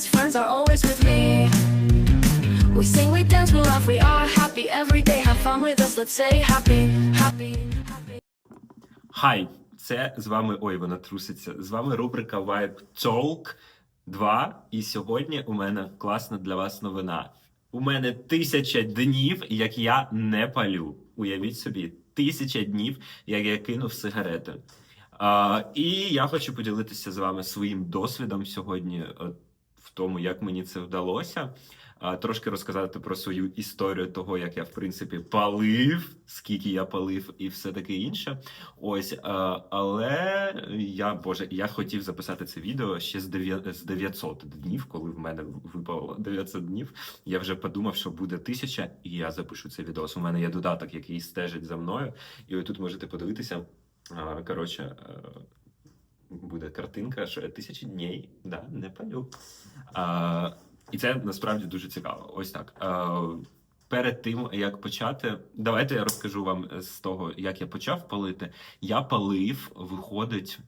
best friends are always with me. We sing, we dance, we laugh, we are happy every day. Have fun with us, let's say happy, happy, happy. Хай, це з вами. Ой, вона труситься. З вами рубрика Vibe Talk 2. І сьогодні у мене класна для вас новина. У мене тисяча днів, як я не палю. Уявіть собі, тисяча днів, як я кинув сигарети. А, і я хочу поділитися з вами своїм досвідом сьогодні в тому, як мені це вдалося. Трошки розказати про свою історію того, як я в принципі палив, скільки я палив, і все таке інше. Ось, але я боже, я хотів записати це відео ще з 9, 900 днів, коли в мене випало 900 днів. Я вже подумав, що буде тисяча, і я запишу це відео. У мене є додаток, який стежить за мною, і ви тут можете подивитися. Коротше, е, буде картинка, що тисячі днів, да, не палю. А, і це насправді дуже цікаво. Ось так. А, перед тим, як почати, давайте я розкажу вам з того, як я почав палити. Я палив, виходить,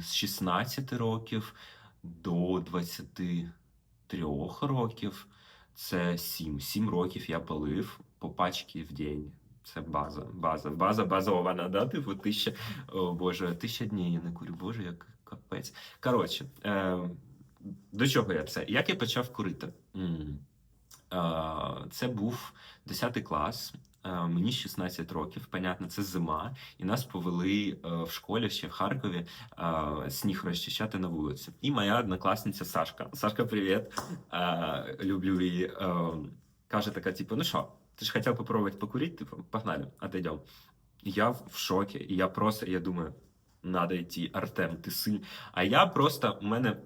з 16 років до 23 років. Це 7. 7 років я палив по пачці в день. Це база, база, база базована, да? Типу, тисяча, о боже, тисяча днів я не курю, боже, як капець. Коротше, е, до чого я це? Як я почав курити? Е, Це був 10 клас. е, Мені 16 років, понятно, це зима, і нас повели е, в школі ще в Харкові сніг розчищати на вулиці. І моя однокласниця Сашка. Сашка, привіт. Люблю її. Каже така: типу, ну що, ти ж хотів попробувати покурити? Типу, погнали, отойдем. Я в шокі, і я просто, я думаю, надо йти, Артем, ти сильний. А я просто, у мене,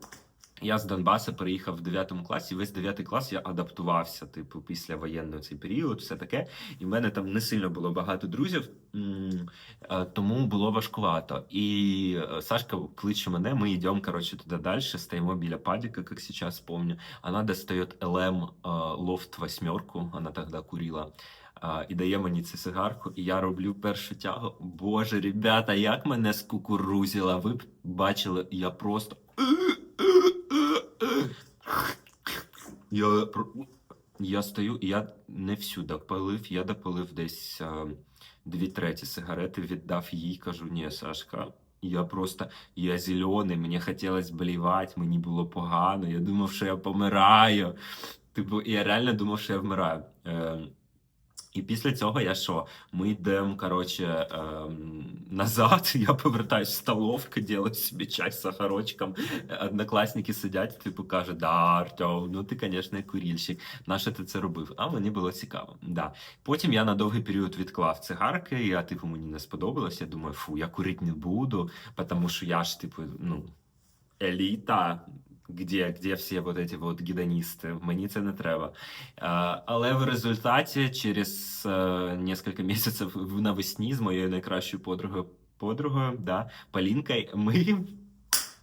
я з Донбаса переїхав в 9 класі, весь 9 клас я адаптувався, типу, після воєнного цей період, все таке. І в мене там не сильно було багато друзів, е, тому було важкувато. І е, Сашка кличе мене, ми йдемо, коротше, туди далі, стоїмо біля падіка, як зараз помню. Она достает LM э, Loft восьмерку, вона тоді курила. І дає мені цю сигарку, і я роблю першу тягу. Боже, ребята, як мене скукурузило. Ви б бачили, я просто. Я, я стою, я не всю допалив, я допалив десь а, дві треті сигарети, віддав їй, кажу, ні, Сашка. Я просто, я зелений, мені хотілося блівати, мені було погано, я думав, що я помираю. Типу, я реально думав, що я вмираю. Е, і після цього я що? Ми йдемо, коротше, ем, назад. Я повертаюсь в столовку, ділаю собі чай з сахарочком. Однокласники сидять, типу, кажуть, да, Артем, ну ти, звісно, курільщик. Наше ти це робив? А мені було цікаво. Да. Потім я на довгий період відклав цигарки. Я, типу, мені не сподобалось. Я думаю, фу, я курити не буду, тому що я ж, типу, ну, еліта. Где, где всі вот эти вот гедоністи? Мені це не треба. Але в результаті, через е, несколько місяців навесні з моєю найкращою подругою, подругою да, Полінкою, ми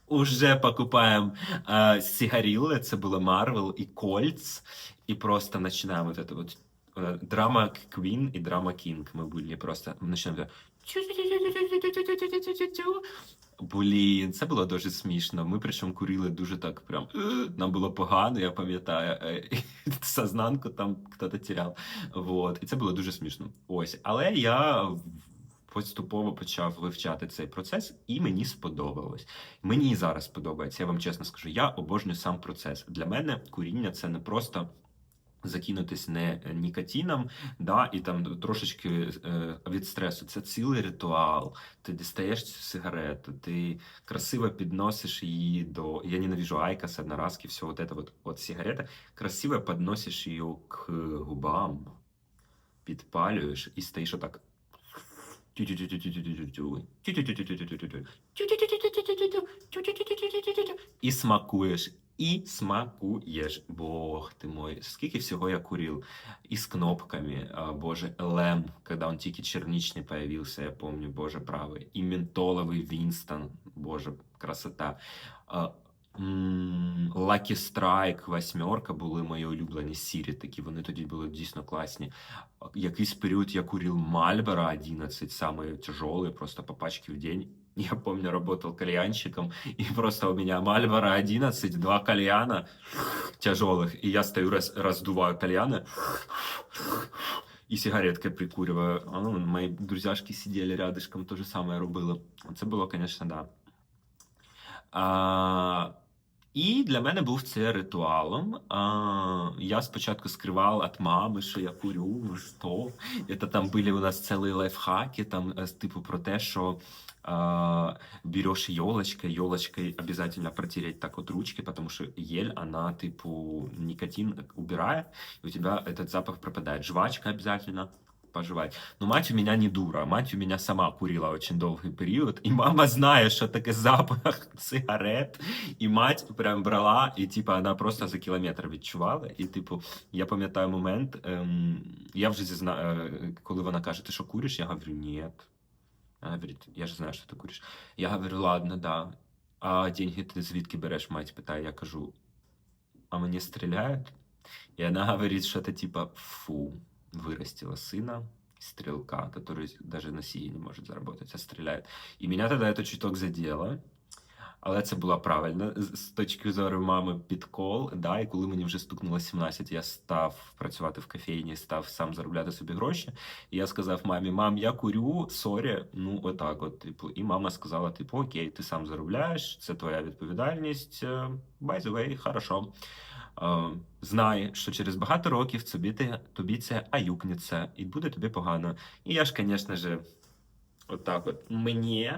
уже покупаємо е, це було Marvel і Кольц, і просто починаємо вот это вот е, драма Queen і драма King. Ми були просто починаємо. Блін, це було дуже смішно. Ми причому курили дуже так прям. Нам було погано, я пам'ятаю. е, Сознанку там хтось тіряв. Вот. І це було дуже смішно. Ось. Але я поступово почав вивчати цей процес, і мені сподобалось. Мені і зараз подобається, я вам чесно скажу. Я обожнюю сам процес. Для мене куріння це не просто. Закинутись не нікотином, да, і там трошечки е, від стресу. Це цілий ритуал. Ти дістаєш цю сигарету, ти красиво підносиш її до. Я ненавижу айкос, одноразки, все вот это вот, от сигарета. Красиво підносиш її к губам, підпалюєш і стоїш отак. І смакуєш. І смакуєш. Бог ти мой. Скільки всього я курил. И с кнопками. А, боже, ЛМ, когда он тільки черничный появился, я помню, боже правый. И ментоловый Винстон. Боже, красота. А, м, Lucky Strike, восьмерка були мої улюблені сірі, такі вони тоді були дійсно класні. А, Якийсь період я курив Marlboro 11, самий тяжелий, просто по пачці в день. Я помню, работал кальянщиком, и просто у меня Мальборо 11, два кальяна тяжелых, и я стою, раз, раздуваю кальяны и сигареткой прикуриваю. А, ну, мои друзьяшки сидели рядышком, то же самое робили. Це було, конечно, да. А, і для мене був це ритуалом. А, я спочатку скривав від мами, що я курю, ну що. Это там були у нас цілі лайфхаки, там, е, типу, про те, що а, берешь елочкой, елочкой обязательно протереть так вот ручки, потому что ель, она, типу, никотин убирает, и у тебя этот запах пропадает. Жвачка обязательно пожевать. Но мать у меня не дура. Мать у меня сама курила очень долгий период. И мама знає, що таке запах сигарет. І мать прям брала, і типу, вона просто за кілометр відчувала. І, типу, я пам'ятаю момент, ем, я вже зізна... е, коли вона каже, ти що куриш? Я говорю, ні. Она говорит, я же знаю, що ти куриш. Я говорю, ладно, да. А деньги ти звідки береш? Мать питає, я кажу, а мені стріляють? И она говорит что-то типа, фу, вырастила сына, стрелка, который даже на сии не может заработать, а стреляет. І мене тоді это чуток задело. Але це була правильно з точки зору мами підкол. Да, і коли мені вже стукнуло 17, я став працювати в кофейні, став сам заробляти собі гроші. І я сказав мамі: мам, я курю, сорі, ну отак. От, типу, і мама сказала: типу, окей, ти сам заробляєш, це твоя відповідальність. е, By the way, хорошо. Е, Знай, що через багато років тобі, те- тобі це аюкнеться, і буде тобі погано. І я ж, звісно ж, отак от мені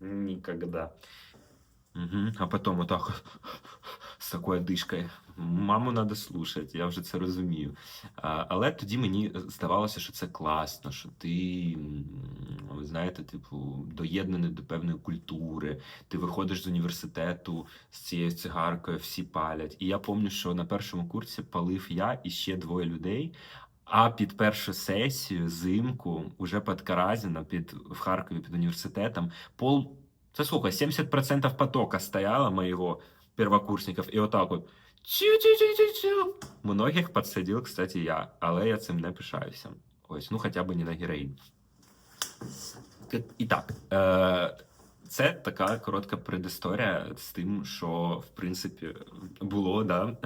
Никогда. Мгм. А потом вот так з такою дишкою. Маму треба слухати, я вже це розумію. А, але тоді мені здавалося, що це класно, що ти, ви знаєте, типу, доєднаний до певної культури. Ти виходиш з університету з цією цигаркою, всі палять. І я пам'ятаю, що на першому курсі палив я і ще двоє людей. А під першу сесію, зимку, уже під Каразіно, під в Харкові під університетом, пол. Це слухай, 70% потока стояло моего первокурсників, і отак от. Чу-чу-чу-чу-чу. Многих підсадив, кстати, я, але я цим не пишаюся. Ось, ну хоча б не на героїн. І так, е, це така коротка предісторія з тим, що в принципі було, да.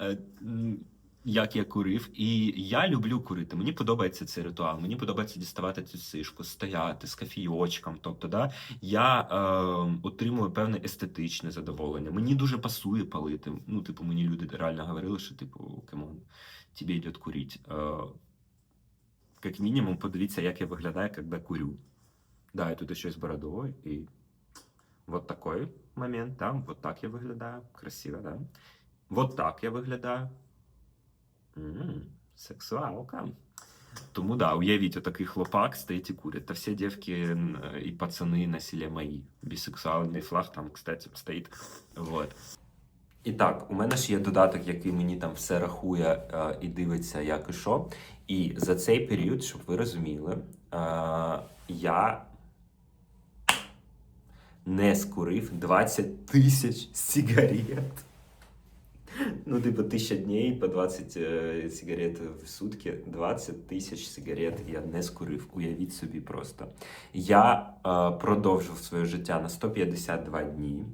Як я курив, і я люблю курити. Мені подобається цей ритуал. Мені подобається діставати цю сишку, стояти з кофійочком. Тобто, да, я е, отримую певне естетичне задоволення. Мені дуже пасує палити. Ну, типу, мені люди реально говорили, що типу, камон, тобі йде курити. Е, як мінімум, подивіться, як я виглядаю, коли курю. Да, і тут ще з бородою, і вот такой момент, да, вот так я виглядаю, красиво, да. Вот так я виглядаю. Сексуалка. Тому да, уявіть, отакий хлопак стоїть і курить. Та всі дівки і пацани на селі мої. Бісексуальний флаг там, кстати, стоїть. Вот. І так, у мене ж є додаток, який мені там все рахує е, і дивиться, як і що. І за цей період, щоб ви розуміли, е, я не скурив 20 тисяч сигарет. Ну, типа, тысяча дней по 20 е, сигарет в сутки, 20 тисяч сигарет я не скурив. Уявіть собі просто. Я е, продовжив своє життя на 152 дні.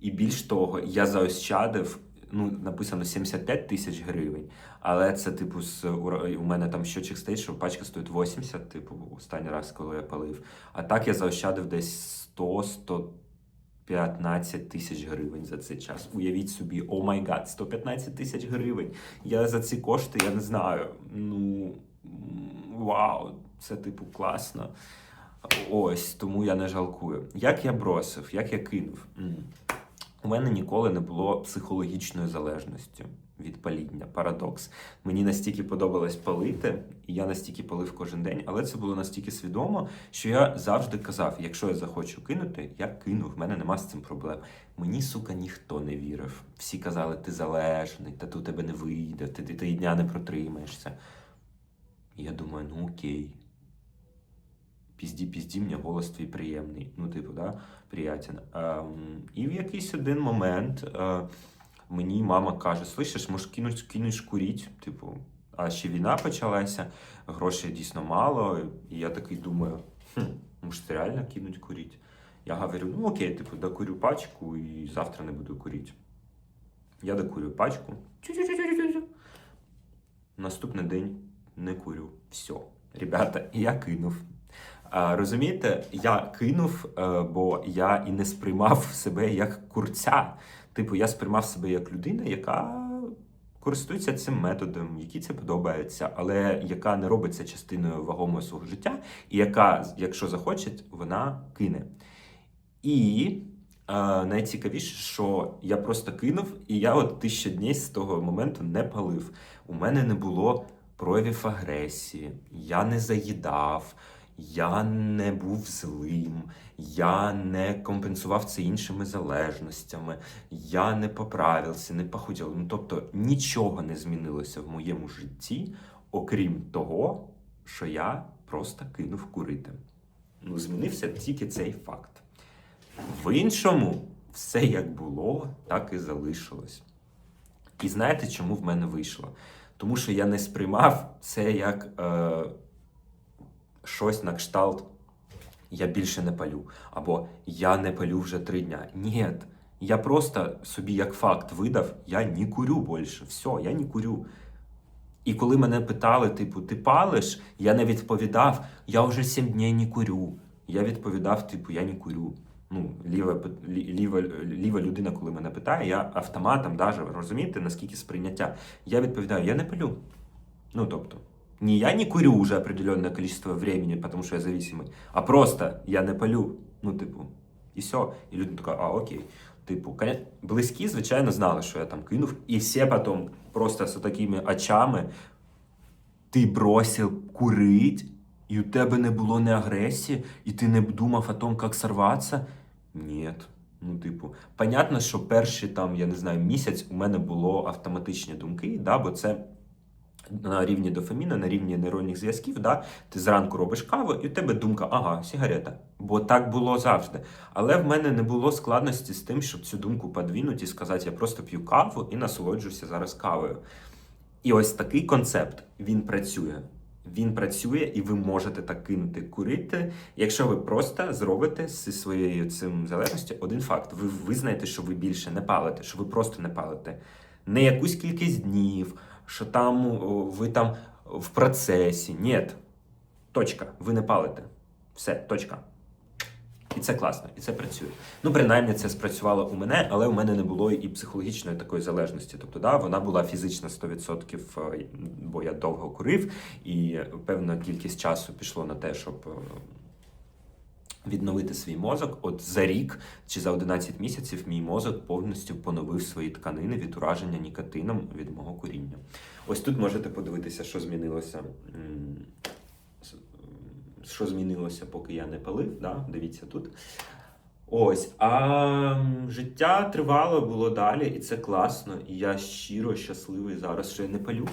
І більш того, я заощадив, ну, написано 75 тисяч гривень, але це, типу, з, у мене там щочик стоїть, що пачка стоїть 80, типу, останній раз, коли я палив. А так я заощадив десь 100 115 тисяч гривень за цей час. Уявіть собі, о май гад, 115 тисяч гривень. Я за ці кошти, я не знаю. Ну вау, це типу класно. Ось, тому я не жалкую. Як я бросив, як я кинув? У мене ніколи не було психологічної залежності від паління. Парадокс. Мені настільки подобалось палити, і я настільки палив кожен день, але це було настільки свідомо, що я завжди казав: якщо я захочу кинути, я кину. В мене нема з цим проблем. Мені, сука, ніхто не вірив. Всі казали, ти залежний, та тут тебе не вийде, ти, ти, ти дня не протримаєшся. І я думаю, ну окей. Пізді, пізді, мені голос твій приємний. Ну, типу, да, приятен. Ем, і в якийсь один момент е, мені мама каже: слышиш, може кинуть, кинеш куріть? Типу, а ще війна почалася, грошей дійсно мало. І я такий думаю, хм, может реально кинуть курить? Я говорю, ну окей, типу, докурю пачку і завтра не буду курити. Я докурю пачку. Наступний день не курю. Все. Ребята, я кинув. Розумієте, я кинув, е, бо я і не сприймав себе як курця. Типу, я сприймав себе як людина, яка користується цим методом, якій це подобається, але яка не робить це частиною вагомого свого життя, і яка, якщо захоче, вона кине. І е, найцікавіше, що я просто кинув, і я от тисяча днів з того моменту не палив. У мене не було проявів агресії, я не заїдав, я не був злим, я не компенсував це іншими залежностями, я не поправився, не похудів. Ну, тобто нічого не змінилося в моєму житті, окрім того, що я просто кинув курити. Ну, змінився тільки цей факт. В іншому, все як було, так і залишилось. І знаєте, чому в мене вийшло? Тому що я не сприймав це як е, щось на кшталт я більше не палю, або я не палю вже три дня. Ні, я просто собі як факт видав, я не курю більше. Все, я не курю. І коли мене питали, типу, ти палиш, я не відповідав, я вже сім днів не курю. Я відповідав, типу, я не курю. Ну, ліва, ліва, ліва людина, коли мене питає, я автоматом даже, розумієте, наскільки сприйняття. Я відповідаю, я не палю. Ну, тобто, не я не курю уже определенное количество времени, потому что я зависимый, а просто я не палю. Ну, типу, і все. І людина така, а окей. Типу, близькі, звичайно, знали, що я там кинув, і всі потім просто з такими очами ти бросив курить, і у тебе не було ні агресії, і ти не думав о том, як сорватися? Ні. Ну, типу, понятно, що перші там, я не знаю, місяць у мене було автоматичні думки, да, бо це на рівні дофаміну, на рівні нейронних зв'язків, да, ти зранку робиш каву, і у тебе думка, ага, сигарета. Бо так було завжди. Але в мене не було складності з тим, щоб цю думку подвинути і сказати, я просто п'ю каву і насолоджуюся зараз кавою. І ось такий концепт він працює. Він працює, і ви можете так кинути курити, якщо ви просто зробите зі своєю цим залежністю один факт. Ви визнаєте, що ви більше не палите, що ви просто не палите. Не якусь кількість днів, що там ви там в процесі. Ні. Точка. Ви не палите. Все, точка. І це класно, і це працює. Ну, принаймні, це спрацювало у мене, але у мене не було і психологічної такої залежності. Тобто, да, вона була фізична 100%, е, бо я довго курив, і певна кількість часу пішло на те, щоб е, відновити свій мозок. От за рік чи за 11 місяців мій мозок повністю поновив свої тканини від ураження нікотином від мого куріння. Ось тут можете подивитися, що змінилося. Що змінилося, поки я не палив. Да? Дивіться тут. Ось, а життя тривало було далі, і це класно. І я щиро щасливий зараз, що я не палю.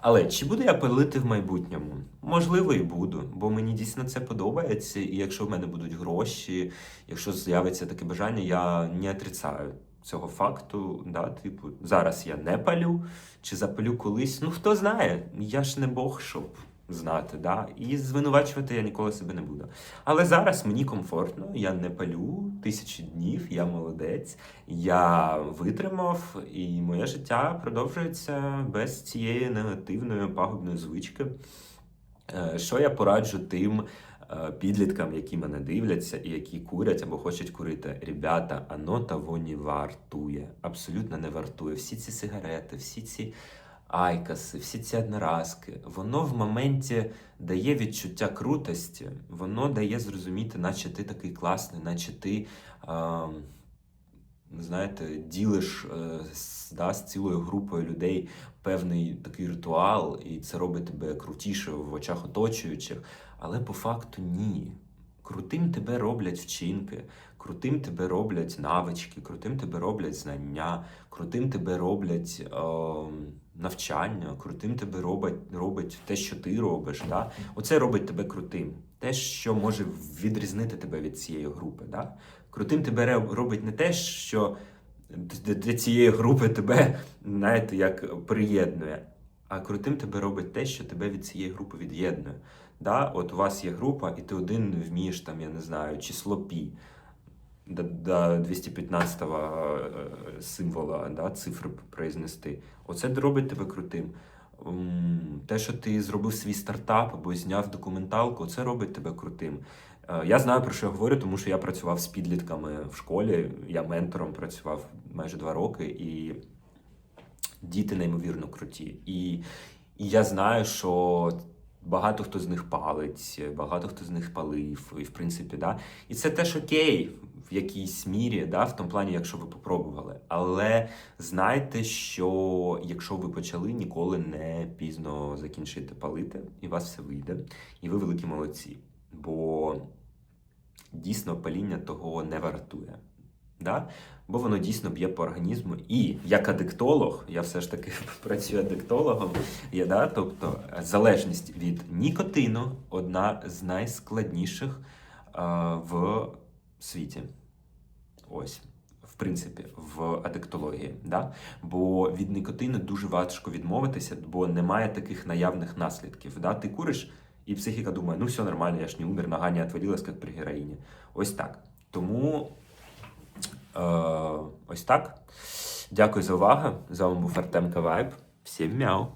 Але чи буду я палити в майбутньому? Можливо, і буду, бо мені дійсно це подобається. І якщо в мене будуть гроші, якщо з'явиться таке бажання, я не отрицаю цього факту. Да? Типу, зараз я не палю, чи запалю колись. Ну хто знає, я ж не Бог, щоб знати. Да? І звинувачувати я ніколи себе не буду. Але зараз мені комфортно, я не палю тисячі днів, я молодець, я витримав, і моє життя продовжується без цієї негативної пагубної звички. Е, Що я пораджу тим е, підліткам, які мене дивляться і які курять або хочуть курити? Ребята, оно того не вартує. Абсолютно не вартує. Всі ці сигарети, всі ці айкаси, всі ці одноразки, воно в моменті дає відчуття крутості, воно дає зрозуміти, наче ти такий класний, наче ти. Е, Знаєте, ділиш е, да, з цілою групою людей певний такий ритуал, і це робить тебе крутіше в очах оточуючих. Але по факту ні. Крутим тебе роблять вчинки, крутим тебе роблять навички, крутим тебе роблять знання, крутим тебе роблять е, навчання, крутим тебе робить, робить те, що ти робиш. Да? Оце робить тебе крутим. Те, що може відрізнити тебе від цієї групи. Да? Крутим тебе робить не те, що для цієї групи тебе, знаєте, як приєднує. А крутим тебе робить те, що тебе від цієї групи від'єднує. Да? От у вас є група, і ти один вмієш там, я не знаю, число пі до, до 215 е, символа, да, цифри произнести. Оце робить тебе крутим. Те, що ти зробив свій стартап або зняв документалку, це робить тебе крутим. Е, Я знаю про що я говорю, тому що я працював з підлітками в школі. Я ментором працював майже два роки, і діти неймовірно круті. І, і я знаю, що багато хто з них палить, багато хто з них палив, і в принципі, да. І це теж окей в якійсь мірі, да, в тому плані, якщо ви попробували. Але знайте, що якщо ви почали, ніколи не пізно закінчити палити, і у вас все вийде, і ви великі молодці. Бо дійсно паління того не вартує. Да? Бо воно дійсно б'є по організму. І як адиктолог, я все ж таки працюю адиктологом, є, да? тобто е, залежність від нікотину одна з найскладніших е, в світі. Ось. В принципі, в адиктології, да? бо від никотину дуже важко відмовитися, бо немає таких наявних наслідків. Да? Ти куриш, і психіка думає, ну все нормально, я ж не умер, нога не як при героїні. Ось так. Тому ось так. Дякую за увагу. З вами був Артем Кавайб. Всім мяу!